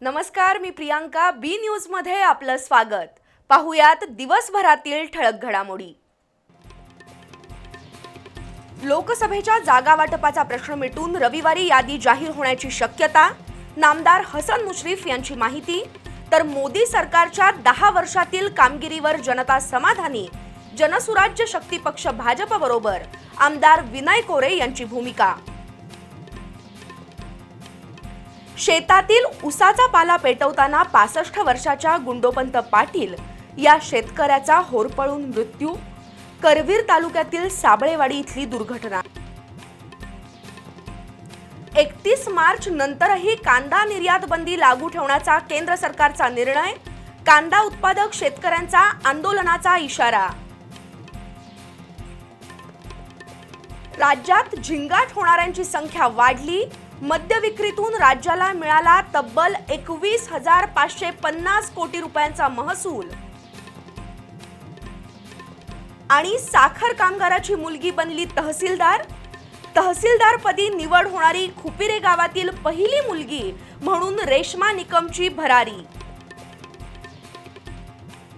नमस्कार मी प्रियांका बी न्यूजमध्ये आपलं स्वागत. पाहुयात दिवसभरातील ठळक घडामोडी. लोकसभेच्या जागा वाटपाचा प्रश्न मिटून रविवारी यादी जाहीर होण्याची शक्यता नामदार हसन मुश्रीफ यांची माहिती तर मोदी सरकारच्या दहा वर्षातील कामगिरीवर जनता समाधानी जनसुराज्य शक्ती पक्ष भाजपबरोबर आमदार विनय कोरे यांची भूमिका. शेतातील उसाचा पाला पेटवताना पासष्ट वर्षाच्या गुंडोपंत पाटील या शेतकऱ्याचा होरपळून मृत्यू करवीर तालुक्यातील साबळेवाडी इथली दुर्घटना. एकतीस मार्च नंतरही कांदा निर्यात बंदी लागू ठेवण्याचा केंद्र सरकारचा निर्णय कांदा उत्पादक शेतकऱ्यांचा आंदोलनाचा इशारा. राज्यात झिंगाट होणाऱ्यांची संख्या वाढली मद्य विक्रीतून राज्याला मिळाला तब्बल एकवीस हजार पाचशे पन्नास कोटी रुपयांचा महसूल. आणि साखर कामगाराची मुलगी बनली तहसीलदार. तहसीलदारपदी निवड होणारी खुपिरे गावातील पहिली मुलगी म्हणून रेश्मा निकमची भरारी.